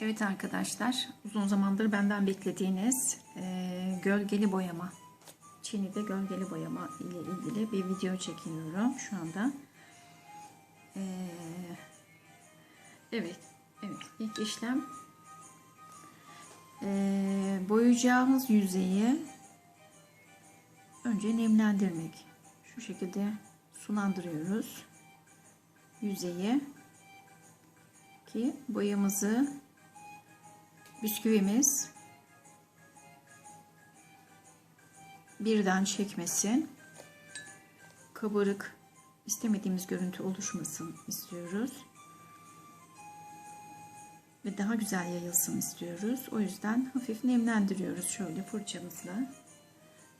Evet arkadaşlar, uzun zamandır benden beklediğiniz e, gölgeli boyama, Çin'de gölgeli boyama ile ilgili bir video çekiyorum şu anda. E, evet, evet ilk işlem e, boyayacağımız yüzeyi önce nemlendirmek. Şu şekilde sulandırıyoruz yüzeyi ki boyamızı bisküvimiz birden çekmesin. Kabarık istemediğimiz görüntü oluşmasın istiyoruz. Ve daha güzel yayılsın istiyoruz. O yüzden hafif nemlendiriyoruz şöyle fırçamızla.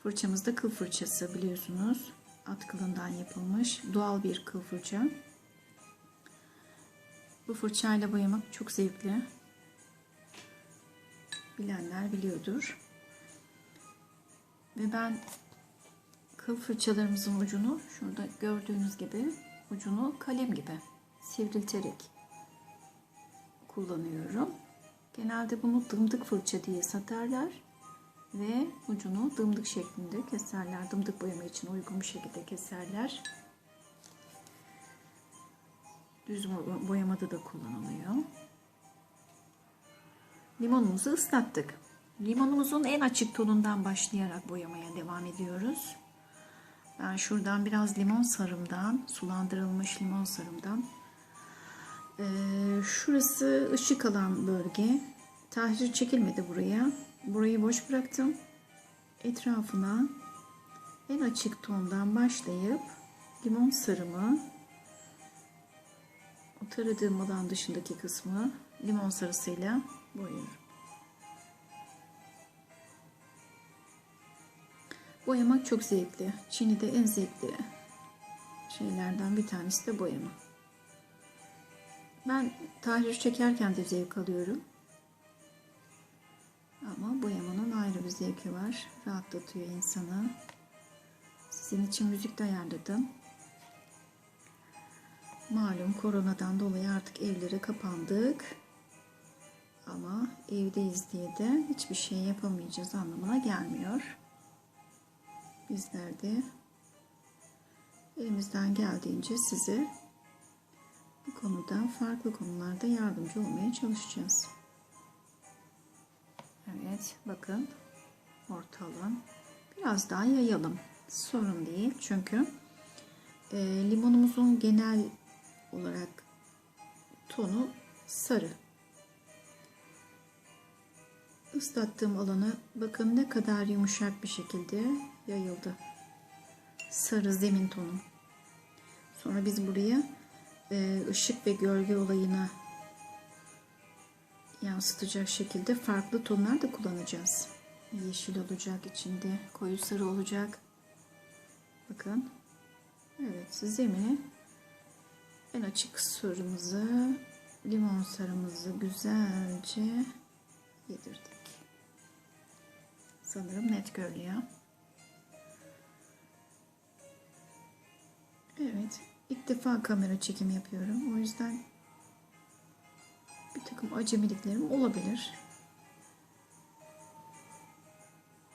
Fırçamız da kıl fırçası biliyorsunuz. At kılından yapılmış doğal bir kıl fırça. Bu fırçayla boyamak çok zevkli bilenler biliyordur. Ve ben kıl fırçalarımızın ucunu şurada gördüğünüz gibi ucunu kalem gibi sivrilterek kullanıyorum. Genelde bunu dımdık fırça diye satarlar ve ucunu dımdık şeklinde keserler. Dımdık boyama için uygun bir şekilde keserler. Düz boyamada da kullanılıyor. Limonumuzu ıslattık. Limonumuzun en açık tonundan başlayarak boyamaya devam ediyoruz. Ben şuradan biraz limon sarımdan, sulandırılmış limon sarımdan. Ee, şurası ışık alan bölge. Tahrir çekilmedi buraya. Burayı boş bıraktım. Etrafına en açık tondan başlayıp limon sarımı o taradığım alan dışındaki kısmı limon sarısıyla boyuyorum. Boyamak çok zevkli. Çin'de en zevkli şeylerden bir tanesi de boyama. Ben tahrir çekerken de zevk alıyorum. Ama boyamanın ayrı bir zevki var. Rahatlatıyor insanı. Sizin için müzik de ayarladım. Malum koronadan dolayı artık evlere kapandık. Ama evdeyiz diye de hiçbir şey yapamayacağız anlamına gelmiyor. Bizler de elimizden geldiğince size bu konuda farklı konularda yardımcı olmaya çalışacağız. Evet bakın ortalım. Biraz daha yayalım. Sorun değil çünkü e, limonumuzun genel olarak tonu sarı. Islattığım alana bakın ne kadar yumuşak bir şekilde yayıldı. Sarı zemin tonu. Sonra biz buraya e, ışık ve gölge olayına yansıtacak şekilde farklı tonlar da kullanacağız. Yeşil olacak içinde, koyu sarı olacak. Bakın. Evet, zemini en açık sarımızı, limon sarımızı güzelce yedirdik. Sanırım net görünüyor. Evet. ilk defa kamera çekim yapıyorum. O yüzden bir takım acemiliklerim olabilir.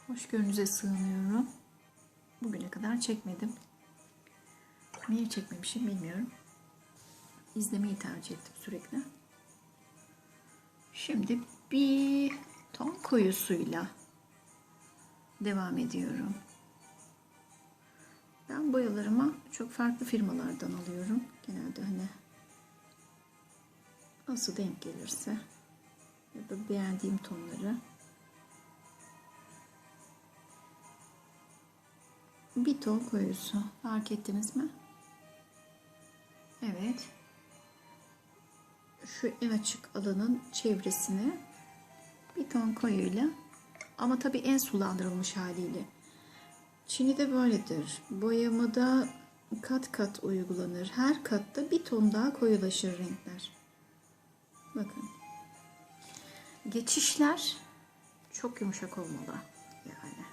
Hoşgörünüze sığınıyorum. Bugüne kadar çekmedim. Niye çekmemişim bilmiyorum. İzlemeyi tercih ettim sürekli. Şimdi bir ton koyusuyla devam ediyorum. Ben boyalarımı çok farklı firmalardan alıyorum. Genelde hani nasıl denk gelirse ya da beğendiğim tonları bir ton koyusu fark ettiniz mi? Evet. Şu en açık alanın çevresini bir ton koyuyla ama tabii en sulandırılmış haliyle. Çin'de böyledir. Boyamada kat kat uygulanır. Her katta bir ton daha koyulaşır renkler. Bakın. Geçişler çok yumuşak olmalı. Yani.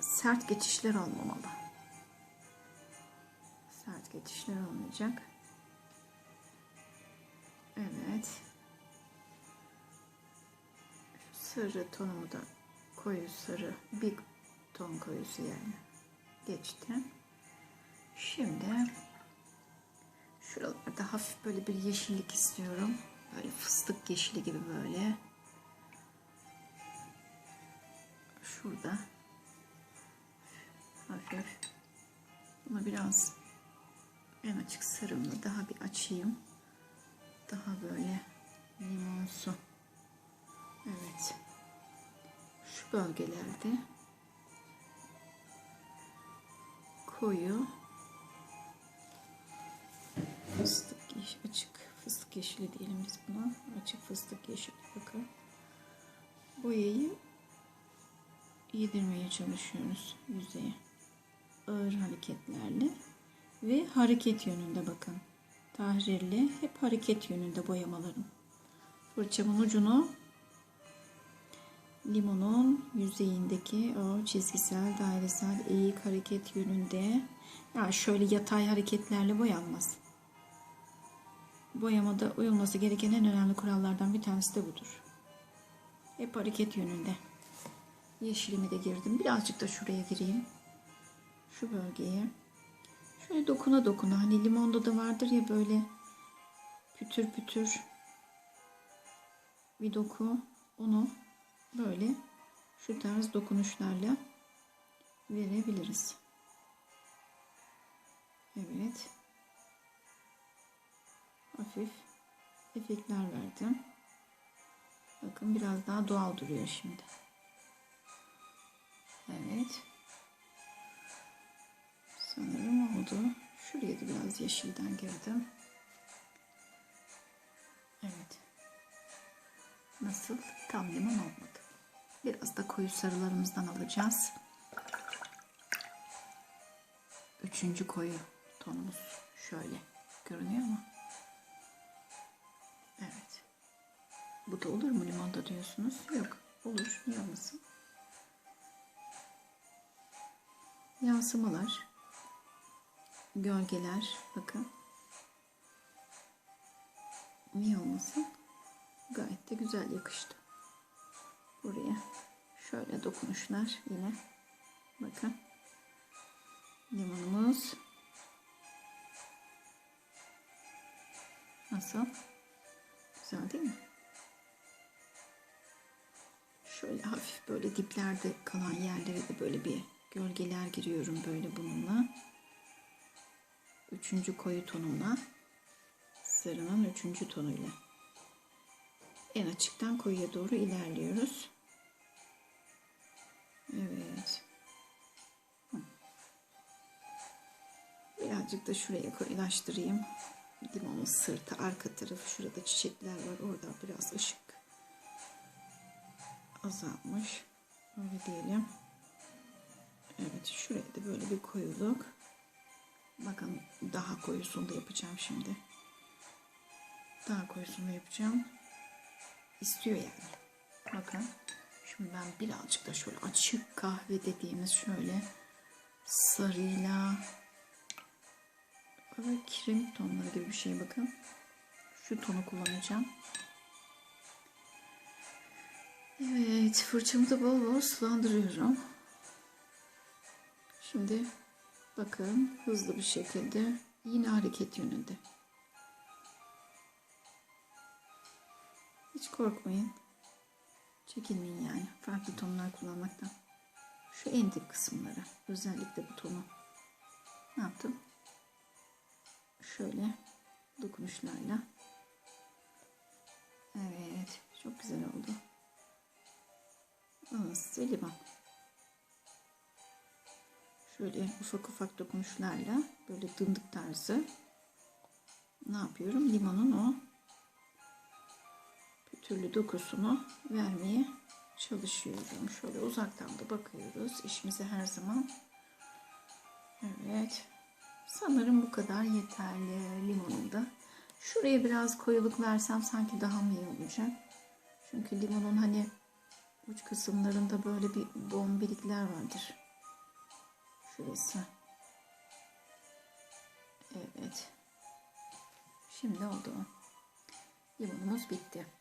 Sert geçişler olmamalı. Sert geçişler olmayacak. Evet. Sarı tonumu da koyu sarı bir ton koyusu yani geçti. Şimdi şuralarda hafif böyle bir yeşillik istiyorum. Böyle fıstık yeşili gibi böyle. Şurada hafif bunu biraz en açık sarımla daha bir açayım. Daha böyle limonsu. Evet. Şu bölgelerde koyu fıstık yeşil, açık fıstık yeşili diyelim biz buna. Açık fıstık yeşili bakın. Boyayı yedirmeye çalışıyoruz yüzeye. Ağır hareketlerle ve hareket yönünde bakın. Tahrirli hep hareket yönünde boyamalarım. Fırçamın ucunu limonun yüzeyindeki o çizgisel, dairesel, eğik hareket yönünde yani şöyle yatay hareketlerle boyanmaz. Boyamada uyulması gereken en önemli kurallardan bir tanesi de budur. Hep hareket yönünde. Yeşilimi de girdim. Birazcık da şuraya gireyim. Şu bölgeye. Şöyle dokuna dokuna. Hani limonda da vardır ya böyle pütür pütür bir doku. Onu böyle şu tarz dokunuşlarla verebiliriz. Evet. Hafif efektler verdim. Bakın biraz daha doğal duruyor şimdi. Evet. Sanırım oldu. Şuraya da biraz yeşilden girdim. Evet. Nasıl? Tam limon olmadı. Biraz da koyu sarılarımızdan alacağız. Üçüncü koyu tonumuz şöyle görünüyor mu? Evet. Bu da olur mu limonda diyorsunuz? Yok. Olur. Niye olmasın? Yansımalar. Gölgeler. Bakın. Niye olmasın? Gayet de güzel yakıştı. Buraya şöyle dokunuşlar yine. Bakın. Limonumuz. Nasıl? Güzel değil mi? Şöyle hafif böyle diplerde kalan yerlere de böyle bir gölgeler giriyorum böyle bununla. Üçüncü koyu tonumla. Sarının üçüncü tonuyla. En açıktan koyuya doğru ilerliyoruz. Evet. Birazcık da şuraya koyulaştırayım. Limonun sırtı, arka tarafı. Şurada çiçekler var. Orada biraz ışık azalmış. Öyle diyelim. Evet şuraya da böyle bir koyuluk. Bakın daha koyusunu da yapacağım şimdi. Daha koyusunu da yapacağım. İstiyor yani. Bakın. Şimdi ben birazcık da şöyle açık kahve dediğimiz şöyle sarıyla böyle kiremit tonları gibi bir şey bakın. Şu tonu kullanacağım. Evet fırçamı da bol bol sulandırıyorum. Şimdi bakın hızlı bir şekilde yine hareket yönünde. Hiç korkmayın. Çekinmeyin yani farklı tonlar kullanmaktan. Şu en dip kısımlara özellikle bu tonu ne yaptım? Şöyle dokunuşlarla. Evet çok güzel oldu. Anası limon. Şöyle ufak ufak dokunuşlarla böyle dındık tarzı ne yapıyorum? Limonun o türlü dokusunu vermeye çalışıyorum. Şöyle uzaktan da bakıyoruz. İşimize her zaman. Evet. Sanırım bu kadar yeterli limonun da. Şuraya biraz koyuluk versem sanki daha mı iyi olacak? Çünkü limonun hani uç kısımlarında böyle bir bombilikler vardır. Şurası. Evet. Şimdi oldu. Limonumuz bitti.